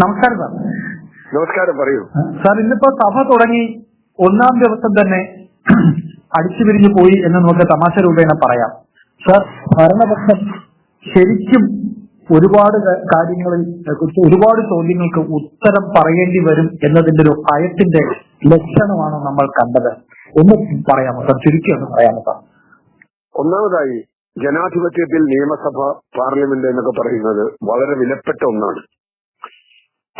നമസ്കാരം സാർ. നമസ്കാരം പറയൂ. സാർ ഇന്നിപ്പോ സഭ തുടങ്ങി ഒന്നാം ദിവസം തന്നെ അടിച്ചു പിരിഞ്ഞു പോയി എന്ന് നമുക്ക് തമാശ രൂപേണ പറയാം. സാർ ഭരണപക്ഷം ശരിക്കും ഒരുപാട് കാര്യങ്ങളിൽ കുറിച്ച് ഒരുപാട് ചോദ്യങ്ങൾക്ക് ഉത്തരം പറയേണ്ടി വരും എന്നതിന്റെ ഒരു ഭയത്തിന്റെ ലക്ഷണമാണ് നമ്മൾ കണ്ടത്. ഒന്ന് പറയാമോ സാർ? ചുരുക്കി ഒന്ന് പറയാമോ സാർ? ഒന്നാമതായി ജനാധിപത്യത്തിൽ നിയമസഭ പാർലമെന്റ് എന്നൊക്കെ പറയുന്നത് വളരെ വിലപ്പെട്ട ഒന്നാണ്.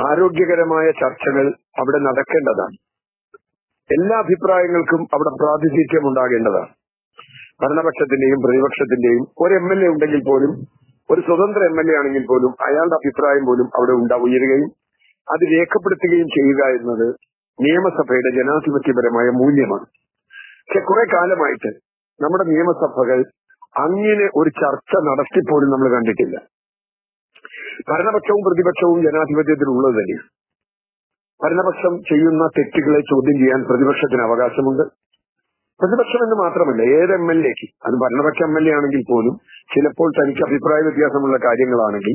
ആരോഗ്യകരമായ ചർച്ചകൾ അവിടെ നടക്കേണ്ടതാണ്. എല്ലാ അഭിപ്രായങ്ങൾക്കും അവിടെ പ്രാതിനിധ്യം ഉണ്ടാകേണ്ടതാണ്. ഭരണപക്ഷത്തിന്റെയും പ്രതിപക്ഷത്തിന്റെയും ഒരു എം എൽ എ ഉണ്ടെങ്കിൽ പോലും ഒരു സ്വതന്ത്ര എം എൽ എ ആണെങ്കിൽ പോലും അയാളുടെ അഭിപ്രായം പോലും അവിടെ ഉയരുകയും അത് രേഖപ്പെടുത്തുകയും ചെയ്യുക എന്നത് നിയമസഭയുടെ ജനാധിപത്യപരമായ മൂല്യമാണ്. പക്ഷെ കുറെ കാലമായിട്ട് നമ്മുടെ നിയമസഭകൾ അങ്ങനെ ഒരു ചർച്ച നടത്തിപ്പോലും നമ്മൾ കണ്ടിട്ടില്ല. ഭരണപക്ഷവും പ്രതിപക്ഷവും ജനാധിപത്യത്തിൽ ഉള്ളത് തന്നെയാണ് ഭരണപക്ഷം ചെയ്യുന്ന തെറ്റുകളെ ചോദ്യം ചെയ്യാൻ പ്രതിപക്ഷത്തിന് അവകാശമുണ്ട്. പ്രതിപക്ഷം എന്ന് മാത്രമല്ല ഏത് എം എൽ എക്ക് അത് ഭരണപക്ഷ എം എൽ എ ആണെങ്കിൽ പോലും ചിലപ്പോൾ തനിക്ക് അഭിപ്രായ വ്യത്യാസമുള്ള കാര്യങ്ങളാണെങ്കിൽ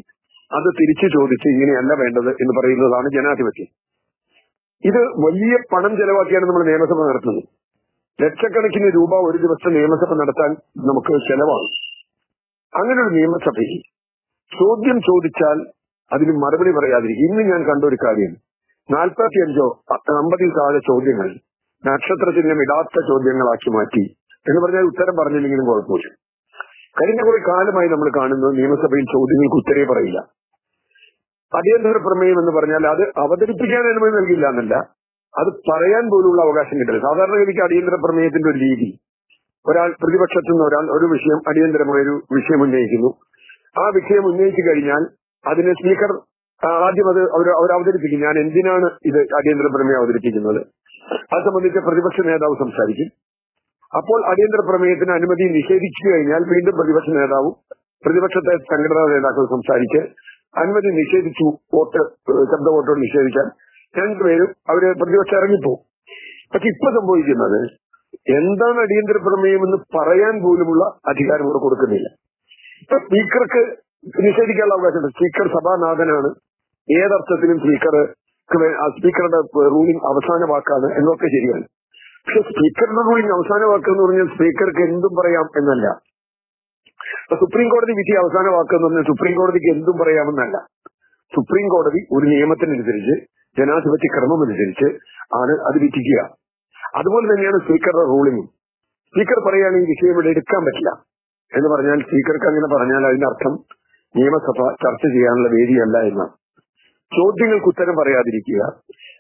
അത് തിരിച്ചു ചോദിച്ച് ഇങ്ങനെയല്ല വേണ്ടത് എന്ന് പറയുന്നതാണ് ജനാധിപത്യം. ഇത് വലിയ പണം ചെലവാക്കിയാണ് നമ്മൾ നിയമസഭ നടത്തുന്നത്. ലക്ഷക്കണക്കിന് രൂപ ഒരു ദിവസം നിയമസഭ നടത്താൻ നമുക്ക് ചെലവാണ്. അങ്ങനെ ഒരു നിയമസഭയിൽ ചോദ്യം ചോദിച്ചാൽ അതിന് മറുപടി പറയാതിരിക്കും. ഇന്ന് ഞാൻ കണ്ട ഒരു കാര്യം. നാൽപ്പത്തിയഞ്ചോ അമ്പതിൽ താഴെ ചോദ്യങ്ങൾ നക്ഷത്രചിഹ്നം ഇടാത്ത ചോദ്യങ്ങളാക്കി മാറ്റി എന്ന് പറഞ്ഞാൽ ഉത്തരം പറഞ്ഞില്ലെങ്കിലും കുഴപ്പമില്ല. കഴിഞ്ഞ കുറെ കാലമായി നമ്മൾ കാണുന്നത് നിയമസഭയിൽ ചോദ്യങ്ങൾക്ക് ഉത്തരേ പറയില്ല. അടിയന്തര പ്രമേയം എന്ന് പറഞ്ഞാൽ അത് അവതരിപ്പിക്കാൻ അനുമതി നൽകില്ല എന്നല്ല. അത് പറയാൻ പോലുള്ള അവകാശം കിട്ടില്ല. സാധാരണഗതിക്ക് അടിയന്തര പ്രമേയത്തിന്റെ ഒരു രീതി. ഒരാൾ പ്രതിപക്ഷത്തു നിന്ന് ഒരാൾ ഒരു വിഷയം അടിയന്തരമായ ഒരു വിഷയം ഉന്നയിക്കുന്നു. ആ വിഷയം ഉന്നയിച്ചു കഴിഞ്ഞാൽ അതിന് സ്പീക്കർ ആദ്യം അത് അവർ അവതരിപ്പിക്കും. ഞാൻ എന്തിനാണ് ഇത് അടിയന്തര പ്രമേയം അവതരിപ്പിക്കുന്നത്? അത് സംബന്ധിച്ച് പ്രതിപക്ഷ നേതാവ് സംസാരിക്കും. അപ്പോൾ അടിയന്തര പ്രമേയത്തിന് അനുമതി നിഷേധിച്ചു കഴിഞ്ഞാൽ വീണ്ടും പ്രതിപക്ഷ നേതാവും പ്രതിപക്ഷത്തെ സംഘടനാ നേതാക്കൾ സംസാരിച്ച് അനുമതി നിഷേധിച്ചു വോട്ട് ശബ്ദ വോട്ടോട് നിഷേധിച്ചാൽ രണ്ടുപേരും അവർ പ്രതിപക്ഷം ഇറങ്ങിപ്പോകും പക്ഷെ ഇപ്പൊ സംഭവിക്കുന്നത് എന്താണ് അടിയന്തര പ്രമേയം എന്ന് പറയാൻ പോലുമുള്ള അധികാരം ഇവിടെ കൊടുക്കുന്നില്ല. സ്പീക്കർക്ക് നിഷേധിക്കാനുള്ള അവകാശമുണ്ട്. സ്പീക്കർ സഭാനാഥനാണ്. ഏതർത്ഥത്തിലും സ്പീക്കർ സ്പീക്കറുടെ റൂളിംഗ് അവസാന വാക്കാണ് എന്നൊക്കെ ശരിയാണ്. പക്ഷെ സ്പീക്കറുടെ റൂളിംഗ് അവസാന വാക്ക് എന്ന് പറഞ്ഞാൽ സ്പീക്കർക്ക് എന്തും പറയാം എന്നല്ല. സുപ്രീം കോടതി വിധി അവസാന വാക്ക് എന്ന് പറഞ്ഞാൽ സുപ്രീം കോടതിക്ക് എന്തും പറയാമെന്നല്ല. സുപ്രീം കോടതി ഒരു നിയമത്തിനനുസരിച്ച് ജനാധിപത്യ ക്രമമനുസരിച്ച് ആണ് അത് വിധിക്കുക. അതുപോലെ തന്നെയാണ് സ്പീക്കറുടെ റൂളിംഗ് സ്പീക്കർ പറയുകയാണെങ്കിൽ ഈ വിഷയം ഇവിടെ എടുക്കാൻ പറ്റില്ല. എന്ന് പറഞ്ഞാൽ സ്പീക്കർക്ക് അങ്ങനെ പറഞ്ഞാൽ അതിനർത്ഥം നിയമസഭ ചർച്ച ചെയ്യാനുള്ള വേദിയല്ല എന്നാണ് ചോദ്യങ്ങൾക്ക് ഉത്തരം പറയാതിരിക്കുക.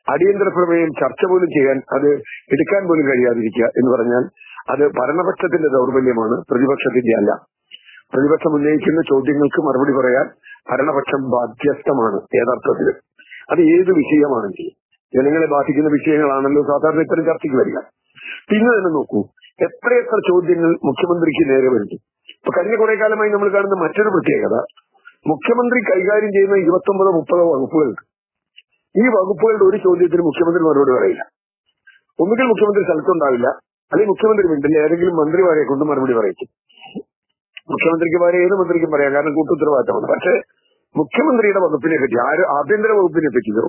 അടിയന്തര പ്രമേയം ചർച്ച പോലും ചെയ്യാൻ അത് എടുക്കാൻ പോലും കഴിയാതിരിക്കുക എന്ന് പറഞ്ഞാൽ അത് ഭരണപക്ഷത്തിന്റെ ദൗർബല്യമാണ് പ്രതിപക്ഷത്തിന്റെ അല്ല. പ്രതിപക്ഷം ഉന്നയിക്കുന്ന ചോദ്യങ്ങൾക്ക് മറുപടി പറയാൻ ഭരണപക്ഷം ബാധ്യസ്ഥമാണ് യഥാർത്ഥത്തിൽ. അത് ഏത് വിഷയമാണെങ്കിലും. ജനങ്ങളെ ബാധിക്കുന്ന വിഷയങ്ങളാണല്ലോ സാധാരണ ഇത്തരം ചർച്ചയ്ക്ക് വരിക. പിന്നെ തന്നെ നോക്കൂ എത്രയെത്ര ചോദ്യങ്ങൾ മുഖ്യമന്ത്രിക്ക് നേരെ വരുന്നു? കഴിഞ്ഞ കുറെ കാലമായി നമ്മൾ കാണുന്ന മറ്റൊരു പ്രത്യേകത മുഖ്യമന്ത്രി കൈകാര്യം ചെയ്യുന്ന ഇരുപത്തൊമ്പതോ മുപ്പതോ വകുപ്പുകളുണ്ട് ഈ വകുപ്പുകളുടെ ഒരു ചോദ്യത്തിന് മുഖ്യമന്ത്രി മറുപടി പറയില്ല. ഒന്നുകിൽ മുഖ്യമന്ത്രി സ്ഥലത്തുണ്ടാവില്ല അല്ലെങ്കിൽ മുഖ്യമന്ത്രി മിണ്ടില്ല ഏതെങ്കിലും മന്ത്രിമാരെ കൊണ്ട് മറുപടി പറയിക്കും മുഖ്യമന്ത്രിക്ക് പകരം ഏത് മന്ത്രിക്കും പറയാം കാരണം കൂട്ടുത്തരവാദിത്തമാണ് പക്ഷേ മുഖ്യമന്ത്രിയുടെ വകുപ്പിനെ പറ്റി ആര് ആഭ്യന്തര വകുപ്പിനെ പറ്റിയോ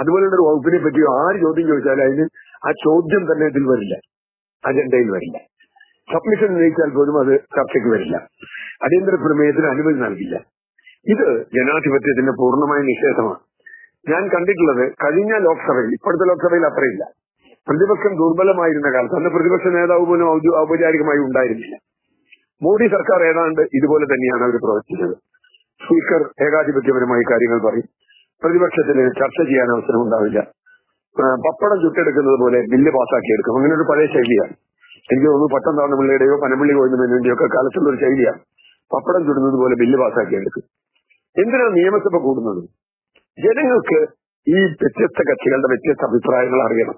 അതുപോലുള്ള ഒരു വകുപ്പിനെ പറ്റിയോ ആര് ചോദ്യം ചോദിച്ചാലും അതിന് ആ ചോദ്യം തന്നെ ഇതിൽ വരില്ല അജണ്ടയിൽ വരില്ല. സബ്മിഷൻ ഉന്നയിച്ചാൽ പോലും അത് ചർച്ചയ്ക്ക് വരില്ല. അടിയന്തര പ്രമേയത്തിന് അനുമതി നൽകില്ല. ഇത് ജനാധിപത്യത്തിന്റെ പൂർണമായ നിഷേധമാണ്. ഞാൻ കണ്ടിട്ടുള്ളത് കഴിഞ്ഞ ലോക്സഭയിൽ ഇപ്പോഴത്തെ ലോക്സഭയിൽ അത്രയില്ല. പ്രതിപക്ഷം ദുർബലമായിരുന്ന കാലത്ത് അന്ന് പ്രതിപക്ഷ നേതാവ് പോലും ഔപചാരികമായി ഉണ്ടായിരുന്നില്ല. മോദി സർക്കാർ ഏതാണ്ട് ഇതുപോലെ തന്നെയാണ് അവർ പ്രവർത്തിച്ചത്. സ്പീക്കർ ഏകാധിപത്യപരമായി കാര്യങ്ങൾ പറയും. പ്രതിപക്ഷത്തിന് ചർച്ച ചെയ്യാൻ അവസരം ഉണ്ടാവില്ല. പപ്പടം ചുട്ടെടുക്കുന്നത് പോലെ ബില്ല് പാസ്സാക്കിയെടുക്കും. അങ്ങനെ ഒരു പഴയ ശൈലിയാണ്. എനിക്ക് തോന്നുന്നു പട്ടം താന്നപിള്ളിയുടെയോ പനമ്പള്ളി ഗോവിന്ദമേനോന്റെയോ ഒക്കെ കാലത്തുള്ള ഒരു ശൈലിയാണ് പപ്പടം ചുടുന്നത് പോലെ ബില്ല് പാസ്സാക്കിയെടുക്കും എന്തിനാണ് നിയമസഭ കൂടുന്നത്? ജനങ്ങൾക്ക് ഈ വ്യത്യസ്ത കക്ഷികളുടെ വ്യത്യസ്ത അഭിപ്രായങ്ങൾ അറിയണം.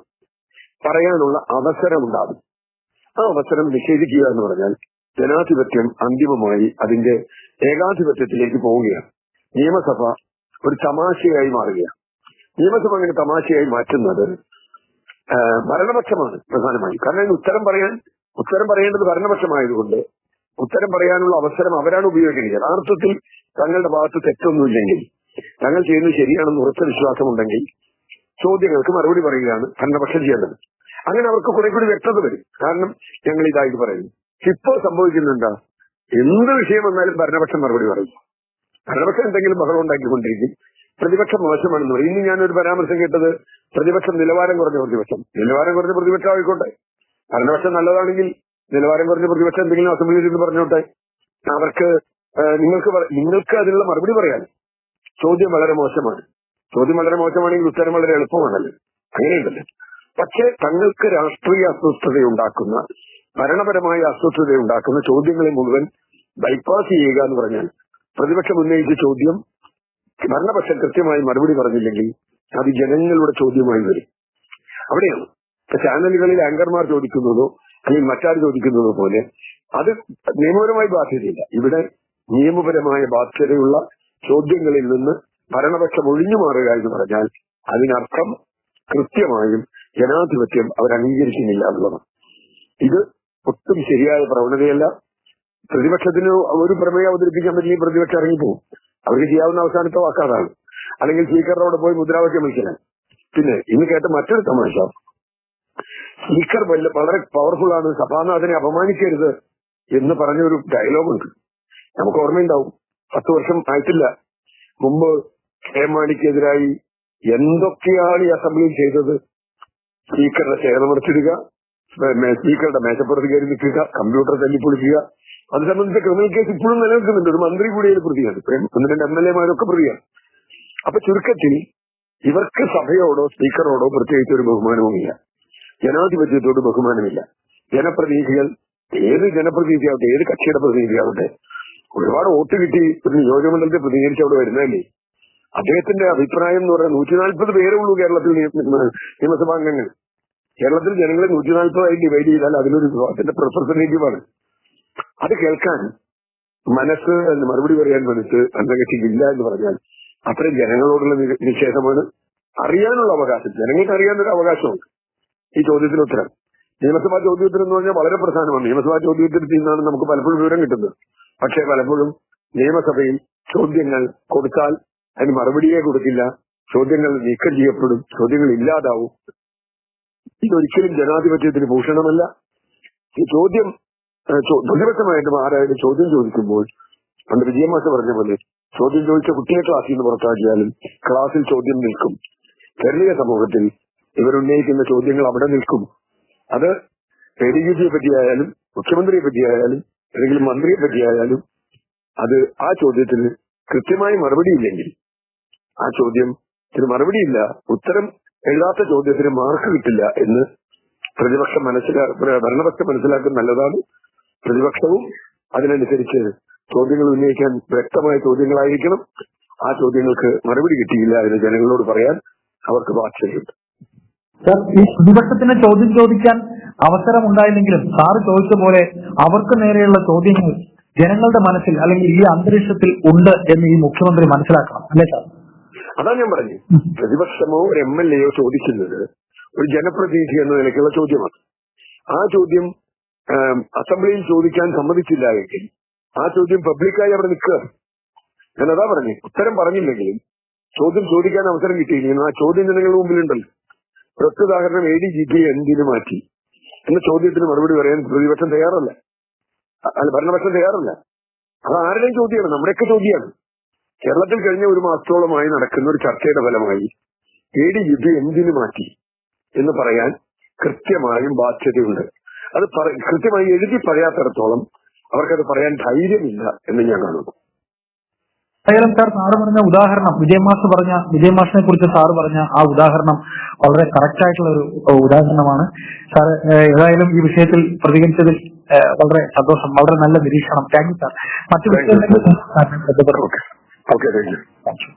പറയാനുള്ള അവസരം ഉണ്ടാകും ആ അവസരം നിഷേധിക്കുക എന്ന് പറഞ്ഞാൽ ജനാധിപത്യം അന്തിമമായി അതിന്റെ ഏകാധിപത്യത്തിലേക്ക് പോവുകയാണ്. നിയമസഭ ഒരു തമാശയായി മാറുകയാണ്. നിയമസഭ അങ്ങനെ തമാശയായി മാറ്റുന്നത് ഭരണപക്ഷമാണ് പ്രധാനമായും. കാരണം ഇതിന് ഉത്തരം പറയാൻ ഉത്തരം പറയേണ്ടത് ഭരണപക്ഷമായതുകൊണ്ട് ഉത്തരം പറയാനുള്ള അവസരം അവരാണ് ഉപയോഗിക്കുന്നത്. യഥാർത്ഥത്തിൽ തങ്ങളുടെ ഭാഗത്ത് തെറ്റൊന്നുമില്ലെങ്കിൽ തങ്ങൾ ചെയ്യുന്നത് ശരിയാണെന്ന് ഉറച്ച വിശ്വാസമുണ്ടെങ്കിൽ ചോദ്യങ്ങൾക്ക് മറുപടി പറയുകയാണ് ഭരണപക്ഷം ചെയ്യേണ്ടത്. അങ്ങനെ അവർക്ക് കുറെ കൂടി വ്യക്തത വരും. കാരണം ഞങ്ങൾ ഇതായിട്ട് പറയുന്നു. ഇപ്പോ സംഭവിക്കുന്നുണ്ടാ എന്ത് വിഷയം വന്നാലും ഭരണപക്ഷം മറുപടി പറയും. ഭരണപക്ഷം എന്തെങ്കിലും ബഹളം ഉണ്ടാക്കിക്കൊണ്ടിരിക്കും. പ്രതിപക്ഷം മോശമാണെന്ന് പറയും. ഇന്ന് ഞാനൊരു പരാമർശം കേട്ടത് പ്രതിപക്ഷം നിലവാരം കുറഞ്ഞ പ്രതിപക്ഷം. നിലവാരം കുറഞ്ഞ പ്രതിപക്ഷം ആയിക്കോട്ടെ. ഭരണപക്ഷം നല്ലതാണെങ്കിൽ നിലവാരം കുറഞ്ഞ പ്രതിപക്ഷം എന്തെങ്കിലും അസംബ്ലിയിൽ നിന്ന് പറഞ്ഞോട്ടെ. അവർക്ക് നിങ്ങൾക്ക് നിങ്ങൾക്ക് അതിനുള്ള മറുപടി പറയാൻ ചോദ്യം വളരെ മോശമാണ്. ചോദ്യം വളരെ മോശമാണെങ്കിൽ ഉത്തരം വളരെ എളുപ്പമാണല്ലോ. അങ്ങനെയുണ്ടല്ലോ. പക്ഷേ തങ്ങൾക്ക് രാഷ്ട്രീയ അസ്വസ്ഥതയുണ്ടാക്കുന്ന ഭരണപരമായ അസ്വസ്ഥതയുണ്ടാക്കുന്ന ചോദ്യങ്ങളെ മുഴുവൻ ബൈപ്പാസ് ചെയ്യുക എന്ന് പറഞ്ഞാൽ പ്രതിപക്ഷം ഉന്നയിച്ച ചോദ്യം ഭരണപക്ഷം കൃത്യമായി മറുപടി പറഞ്ഞില്ലെങ്കിൽ അത് ജനങ്ങളുടെ ചോദ്യമായി വരും. അവിടെയാണ്. ചാനലുകളിൽ ആങ്കർമാർ ചോദിക്കുന്നതോ അല്ലെങ്കിൽ മറ്റാർ ചോദിക്കുന്നതോ പോലെ അത് നിയമപരമായി ബാധ്യതയില്ല. ഇവിടെ നിയമപരമായ ബാധ്യതയുള്ള ചോദ്യങ്ങളിൽ നിന്ന് ഭരണപക്ഷം ഒഴിഞ്ഞു മാറുക എന്ന് പറഞ്ഞാൽ അതിനർത്ഥം കൃത്യമായും ജനാധിപത്യം അവർ എന്നുള്ളതാണ്. ഇത് ഒട്ടും ശരിയായ പ്രവണതയല്ല. പ്രതിപക്ഷത്തിന് ഒരു പ്രമേയം അവതരിപ്പിക്കാൻ പറ്റില്ല പ്രതിപക്ഷം ഇറങ്ങിപ്പോകും. അവർക്ക് ചെയ്യാവുന്ന അവസാനത്തെ വാക്കാതാണ് അല്ലെങ്കിൽ സ്പീക്കറുടെ പോയി മുദ്രാവാക്യം വിളിക്കണം. പിന്നെ ഇന്ന് കേട്ട മറ്റൊരു തമാശ. സ്പീക്കർ വല്ല വളരെ പവർഫുൾ ആണ്. സഭാനാഥനെ അപമാനിക്കരുത് എന്ന് പറഞ്ഞ ഒരു ഡയലോഗുണ്ട് നമുക്ക് ഓർമ്മയുണ്ടാവും. പത്ത് വർഷം ആയിട്ടില്ല. മുമ്പ് കെ മാണിക്കെതിരായി എന്തൊക്കെയാണ് ഈ അസംബ്ലിയിൽ ചെയ്തത്? സ്പീക്കറുടെ ചേർന്നമർത്തിടുക സ്പീക്കറുടെ മേശപ്പുറത്ത് കയറി നിൽക്കുക കമ്പ്യൂട്ടർ തല്ലിപ്പൊളിക്കുക അത് സംബന്ധിച്ച ക്രിമിനൽ കേസ് ഇപ്പോഴും നിലനിൽക്കുന്നുണ്ട്. ഒരു മന്ത്രി കൂടി പ്രതിയാണ്. ഒന്ന് എം എൽ എമാരൊക്കെ പ്രതിയാണ്. അപ്പൊ ചുരുക്കത്തിൽ ഇവർക്ക് സഭയോടോ സ്പീക്കറോടോ പ്രത്യേകിച്ച് ഒരു ബഹുമാനവുമില്ല. ജനാധിപത്യത്തോട് ബഹുമാനമില്ല. ജനപ്രതിനിധികൾ ഏത് ജനപ്രതിനിധിയാവട്ടെ ഏത് കക്ഷിയുടെ പ്രതിനിധിയാവട്ടെ ഒരുപാട് വോട്ട് കിട്ടി ഒരു നിയോജകമണ്ഡലത്തെ പ്രതിനിധീകരിച്ച് അവിടെ വരുന്നതല്ലേ? അദ്ദേഹത്തിന്റെ അഭിപ്രായം എന്ന് പറയുന്നത് നൂറ്റി നാൽപ്പത് പേരേ ഉള്ളൂ കേരളത്തിൽ നിയമസഭാംഗങ്ങൾ. കേരളത്തിൽ ജനങ്ങളെ നൂറ്റി നാൽപ്പതായി ഡിവൈഡ് ചെയ്താൽ അതിലൊരു അതിന്റെ റെപ്രസെന്റേറ്റീവാണ് അത് കേൾക്കാൻ മനസ്സ് മറുപടി പറയാൻ മനസ്സ് ഇല്ല എന്ന് പറഞ്ഞാൽ അത്രയും ജനങ്ങളോടുള്ള നിഷേധമാണ്. അറിയാനുള്ള അവകാശം. ജനങ്ങൾക്ക് അറിയാനൊരു അവകാശമുണ്ട്. ഈ ചോദ്യത്തിന് ഉത്തരം. നിയമസഭാ ചോദ്യോത്തരം എന്ന് പറഞ്ഞാൽ വളരെ പ്രധാനമാണ്. നിയമസഭാ ചോദ്യോത്തരത്തിൽ നിന്നാണ് നമുക്ക് പലപ്പോഴും വിവരം കിട്ടുന്നത്. പക്ഷേ പലപ്പോഴും നിയമസഭയിൽ ചോദ്യങ്ങൾ കൊടുത്താൽ അതിന് മറുപടിയെ കൊടുക്കില്ല. ചോദ്യങ്ങൾ നീക്കം ചെയ്യപ്പെടും. ചോദ്യങ്ങൾ ഇല്ലാതാവും. ഇതൊരിക്കലും ജനാധിപത്യത്തിന് ഭൂഷണമല്ല. ഈ ചോദ്യം പ്രതിപക്ഷമായിട്ടും ആരായാലും ചോദ്യം ചോദിക്കുമ്പോൾ പണ്ട് വിജയമാഷ പറഞ്ഞ പോലെ ചോദ്യം ചോദിച്ച കുട്ടിയെ ക്ലാസ്സിൽ നിന്ന് പുറത്താക്കിയാലും ക്ലാസ്സിൽ ചോദ്യം നിൽക്കും. കേരളീയ സമൂഹത്തിൽ ഇവരുന്നയിക്കുന്ന ചോദ്യങ്ങൾ അവിടെ നിൽക്കും. അത് എ ഡി ജി പിയെ പറ്റിയായാലും മുഖ്യമന്ത്രിയെ പറ്റിയായാലും അല്ലെങ്കിൽ മന്ത്രിയെ പറ്റിയായാലും അത് ആ ചോദ്യത്തിന് കൃത്യമായി മറുപടിയില്ലെങ്കിൽ ആ ചോദ്യത്തിന് മറുപടിയില്ല ഉത്തരം എഴുതാത്ത ചോദ്യത്തിന് മാർക്ക് കിട്ടില്ല എന്ന് പ്രതിപക്ഷം മനസ്സിലാ ഭരണപക്ഷം മനസ്സിലാക്കുന്ന നല്ലതാണ്. പ്രതിപക്ഷവും അതിനനുസരിച്ച് ചോദ്യങ്ങൾ ഉന്നയിക്കാൻ വ്യക്തമായ ചോദ്യങ്ങളായിരിക്കണം. ആ ചോദ്യങ്ങൾക്ക് മറുപടി കിട്ടിയില്ല എന്ന് ജനങ്ങളോട് പറയാൻ അവർക്ക് ബാധ്യതയുണ്ട് സർ ഈ പ്രതിപക്ഷത്തിന് ചോദ്യം ചോദിക്കാൻ അവസരമുണ്ടായില്ലെങ്കിലും സാർ ചോദിച്ച പോലെ അവർക്ക് നേരെയുള്ള ചോദ്യങ്ങൾ ജനങ്ങളുടെ മനസ്സിൽ അല്ലെങ്കിൽ ഈ അന്തരീക്ഷത്തിൽ ഉണ്ട് എന്ന് ഈ മുഖ്യമന്ത്രി മനസ്സിലാക്കണം അല്ലേ സാർ? അതാ ഞാൻ പറഞ്ഞു പ്രതിപക്ഷമോ ഒരു എം എൽ എയോ ചോദിക്കുന്നത് ഒരു ജനപ്രതിനിധി എന്ന നിലയ്ക്കുള്ള ചോദ്യമാണ്. ആ ചോദ്യം അസംബ്ലിയിൽ ചോദിക്കാൻ സമ്മതിച്ചില്ല എങ്കിൽ ആ ചോദ്യം പബ്ലിക്കായി അവിടെ നിൽക്കുക. ഞാൻ അതാ പറഞ്ഞു ഉത്തരം പറഞ്ഞില്ലെങ്കിലും ചോദ്യം ചോദിക്കാൻ അവസരം കിട്ടിയില്ലെങ്കിൽ ആ ചോദ്യം ജനങ്ങളുടെ മുമ്പിലുണ്ടല്ലോ. ഒരൊറ്റ ഉദാഹരണം എ ഡി ജി പി എന്തിനു മാറ്റി. എന്ന ചോദ്യത്തിന് മറുപടി പറയാൻ പ്രതിപക്ഷം തയ്യാറല്ല. അല്ല ഭരണപക്ഷം തയ്യാറല്ല. അത് ആരുടെയും ചോദ്യമാണ്. നമ്മുടെയൊക്കെ ചോദ്യമാണ്. കേരളത്തിൽ കഴിഞ്ഞ ഒരു മാസത്തോളമായി നടക്കുന്ന ഒരു ചർച്ചയുടെ ഫലമായി എ ഡി ജി പി എന്തിനു മാറ്റി എന്ന് പറയാൻ കൃത്യമായും ബാധ്യതയുണ്ട്. അത് കൃത്യമായി എഴുതി പറയാത്തിടത്തോളം അവർക്കത് പറയാൻ ധൈര്യമില്ല എന്ന് ഞാൻ കാണുന്നു. ഏതായാലും സാർ സാറ് പറഞ്ഞ ഉദാഹരണം വിജയ് മാസ് പറഞ്ഞ വിജയ് മാസിനെ കുറിച്ച് സാറ് പറഞ്ഞ ആ ഉദാഹരണം വളരെ കറക്റ്റ് ആയിട്ടുള്ള ഒരു ഉദാഹരണമാണ്. സാർ ഏതായാലും ഈ വിഷയത്തിൽ പ്രതികരിച്ചതിൽ വളരെ സന്തോഷം വളരെ നല്ല നിരീക്ഷണം. താങ്ക് യു സാർ മറ്റു ഓക്കെ ഓക്കെ താങ്ക് യു